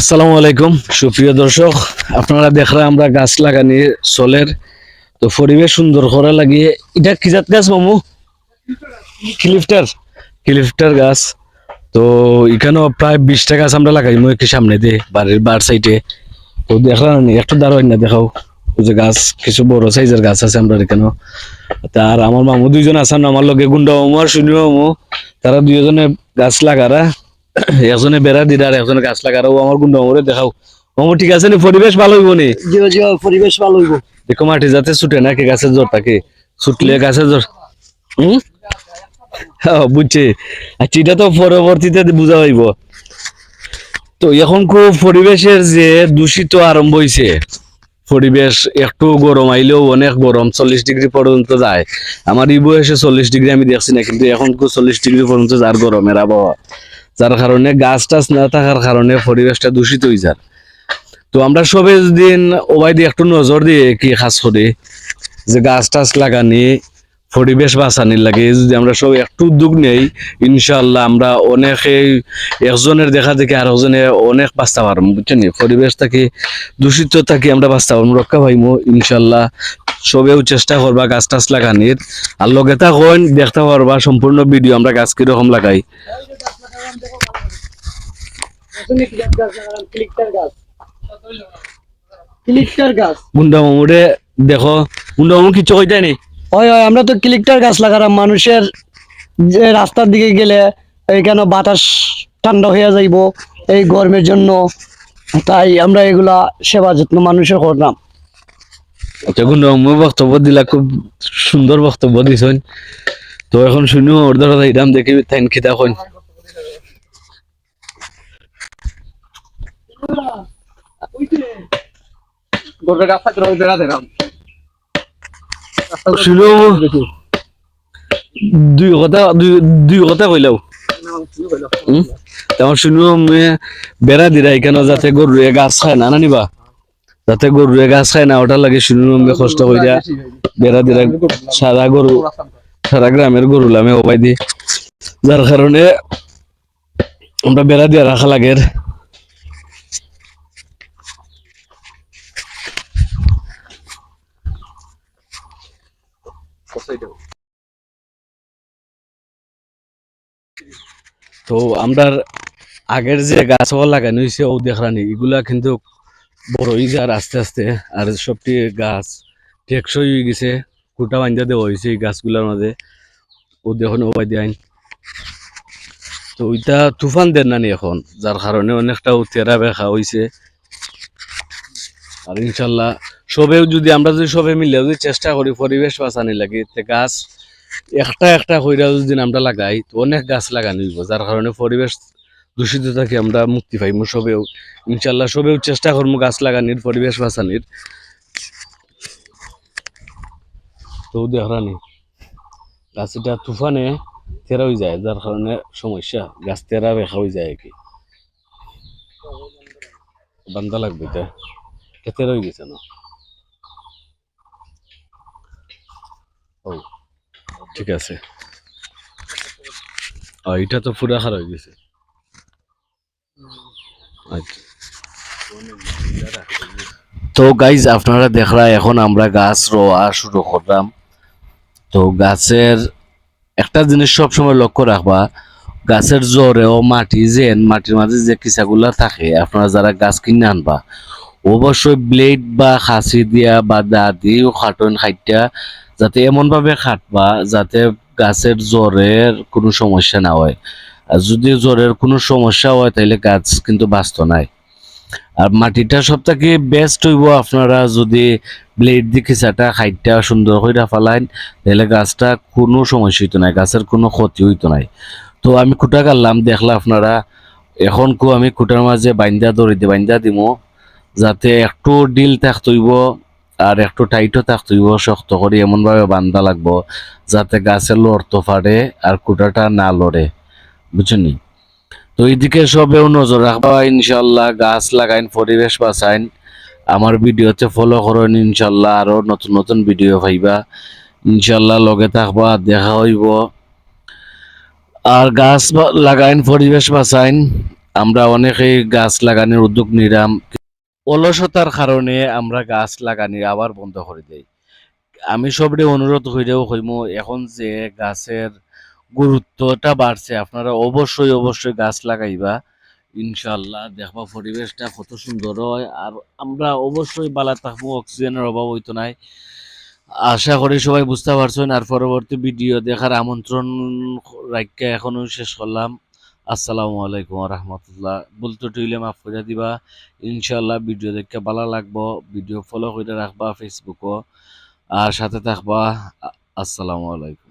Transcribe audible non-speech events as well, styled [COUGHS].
আসসালামু আলাইকুম, সুপ্রিয় দর্শক। আপনারা দেখরা আমরা গাছ লাগানি চলের। তো পরিবেশ সুন্দর করা লাগিয়ে, এটা কি জাত গাছ, মামু? ক্লিফটার ক্লিফটার গাছ? তো এখানেও প্রায় বিশটা গাছ আমরা লাগাই মই সামনে দিয়ে, বাড়ির বার সাইডে। তো দেখলাম একটু দাঁড়াই না দেখাও। যে গাছ, কিছু বড় সাইজের গাছ আছে আমরা এখানেও। তার আমার মামু দুইজন আছেন, আমার লগে গুন্ডা মামু আর শুনি মামু। তারা দুইজনে গাছ লাগারা। [COUGHS] একজনে বেড়া দিরা আর একজনে গাছ লাগারা ও আমার গুন্ডা মামুরে দেখাও। মামু ঠিক আছে নি? পরিবেশ ভালো হইব নি? জিও জিও পরিবেশ ভালো হইব। দেখো মাটি যাতে ছুটে নাকি গাছের জ্বর থাকে? ছুটলে গাছের জ্বর হুম বুঝছি। আচ্ছা এটা তো পরবর্তীতে বুঝা হইব। তো এখন খুব পরিবেশের যে দূষিত আরম্ভ হইছে পরিবেশ একটু গরম আইলেও অনেক গরম চল্লিশ ডিগ্রি পর্যন্ত যায়। আমার এই বয়সে চল্লিশ ডিগ্রি আমি দেখছি না কিন্তু এখন চল্লিশ ডিগ্রি পর্যন্ত যার গরমের আবহাওয়া। যার কারণে গাছ টাছ না থাকার কারণে পরিবেশটা দূষিত হয়ে যায়। তো আমরা সবে দিন ওবাই দিয়ে একটু নজর দিয়ে কি খাস করি, যে গাছ টাছ লাগানি, পরিবেশ বাঁচানির লাগে যদি আমরা সব একটু উদ্যোগ নেই ইনশাল্লাহ আমরা অনেকে একজনের দেখা দেখি আর একজনে অনেক বাঁচতে পারব, বুঝছেন পরিবেশ থাকি, দূষিত থাকি আমরা বাঁচতে পারব, রক্ষা পাইমো ইনশাল্লাহ সবেও চেষ্টা করবা গাছ টাছ লাগানির। আর লগে থাকুন, দেখতে পারবা, সম্পূর্ণ ভিডিও আমরা গাছ কীরকম লাগাই। দেখো কিছু নি হয় হয় আমরা তো ক্লিকটার গাছ লাগালাম মানুষের যে রাস্তার দিকে গেলে এখানে বাতাস ঠান্ডা হয়ে যাইব এই গরমের জন্য? তাই আমরা এগুলা সেবা যত্ন মানুষের করলাম। আচ্ছা বক্তব্য দিলা খুব সুন্দর বক্তব্য দিছেন। তো এখন শুনি ওর দ্বারা দেখি তাইন খিতা যাতে গরুয়ে গাছ খায় না নিবা যাতে গরুয়ে গাছ খায় না ওটা লাগে শুনো আমি কষ্ট কইরা বেড়া দিরা সারা গরু সারা গ্রামের গরু লামে ওবাই দি যার কারণে আমরা বেড়া দিয়ে রাখা তো আমরা আগের যে গাছও লাগানো হয়েছে ও দেখরানি এগুলা কিন্তু বড় হয়ে যায় আস্তে আস্তে, আর সবটি গাছ টেকসই হয়ে গেছে কুটা বান্ধা দেওয়া হয়েছে এই গাছগুলোর মাঝে ও দেখুন ওবাই দিয়ে তো ওইটা তুফান দেন নানি এখন, যার কারণে অনেকটা তেরা বেখা হয়েছে আর ইনশাল্লাহ সবেও যদি আমরা যদি সবে মিলে যদি চেষ্টা করি পরিবেশ বাঁচানি লাগে, তে গাছ একটা একটা কইরা যদি আমরা লাগাই, তো অনেক গাছ লাগানো হইব, যার কারণে পরিবেশ দূষিত থেকে আমরা মুক্তি পাইমু সবেও। ইনশাল্লাহ সবেও চেষ্টা করব গাছ লাগানির, পরিবেশ বাঁচানির। তো দেখরানি, গাছটা তুফানে তেরা হয়ে যায়, যার কারণে সমস্যা, গাছ তেরা বেখা হয়ে যায় কি। বান্ধা লাগবে এটা তেরা হয়ে গেছে না? ও, ঠিক আছে। এটা তো পুরা খারাপ হয়ে গেছে। আচ্ছা। তো গাইজ আপনারা দেখরা এখন আমরা গাছ রোয়া শুরু করলাম। তো গাছের একটা জিনিস সবসময় লক্ষ্য রাখবা, গাছের জোরেও মাটি যে মাটির মাঝে যে কিসাগুলা থাকে, আপনারা যারা গাছ কিনে আনবা, অবশ্যই ব্লেড বা খাসি দিয়া বা দা দিও খাটন, খাইটা যাতে এমন ভাবে খাটবা যাতে গাছের জ্বরের কোনো সমস্যা না হয়। আর যদি জ্বরের কোনো সমস্যা হয় তাহলে গাছ কিন্তু বাঁচত নাই। আর মাটিটা সব থেকে বেস্ট হইব আপনারা যদি ব্লেড দিয়ে খিচাটা খাইটা সুন্দর করে ফালাইন তাহলে গাছটা কোনো সমস্যা হইতো নাই, গাছের কোনো ক্ষতি হইতো নাই। তো আমি খুঁটা কাটলাম, দেখলা আপনারা, এখন কো আমি খুঁটার মাঝে বাইন্দা দড়ি দিয়ে বাইন্দা দিব যাতে একটু ডিল থাকতইব আর একটু টাইটও থাকতইব, শক্ত করে এমনভাবে বান্ধা লাগবো যাতে গাছে লড়তে পারে আর খুঁটাটা না লড়ে। বুঝছেনি তো এইদিকে সবেও নজর রাখবা ইনশাল্লাহ গাছ লাগাইন, পরিবেশ বাঁচাইন। আমার ভিডিওতে ফলো করেন ইনশাল্লাহ আরও নতুন নতুন ভিডিও পাইবা। ইনশাল্লাহ লগে থাকবা, দেখা হইব। আর গাছ লাগাইন, পরিবেশ বাঁচাইন। আমরা অনেকেই গাছ লাগানোর উদ্যোগ নিলাম। অলসতার কারণে আমরা গাছ লাগানি আবার বন্ধ করে দেই। আমি সবরে অনুরোধ হইলেও হইম এখন যে গাছের গুরুত্বটা বাড়ছে, আপনারা অবশ্যই অবশ্যই গাছ লাগাইবা। ইনশাল্লাহ দেখবা পরিবেশটা কত সুন্দর হয়। আর আমরা অবশ্যই বালা থাকব অক্সিজেনের অভাব হইতো নাই। আশা করি সবাই বুঝতে পারছেন। আর পরবর্তী ভিডিও দেখার আমন্ত্রণ রাখা এখনও শেষ করলাম। আসসালামু আলাইকুম রহমতুল্লাহ। বলতে টুইলে মাফ করে দিবা ইনশাল্লাহ ভিডিও দেখতে ভালো লাগবো, ভিডিও ফলো করে রাখবা ফেসবুকও আর সাথে থাকবা আসসালামু আলাইকুম।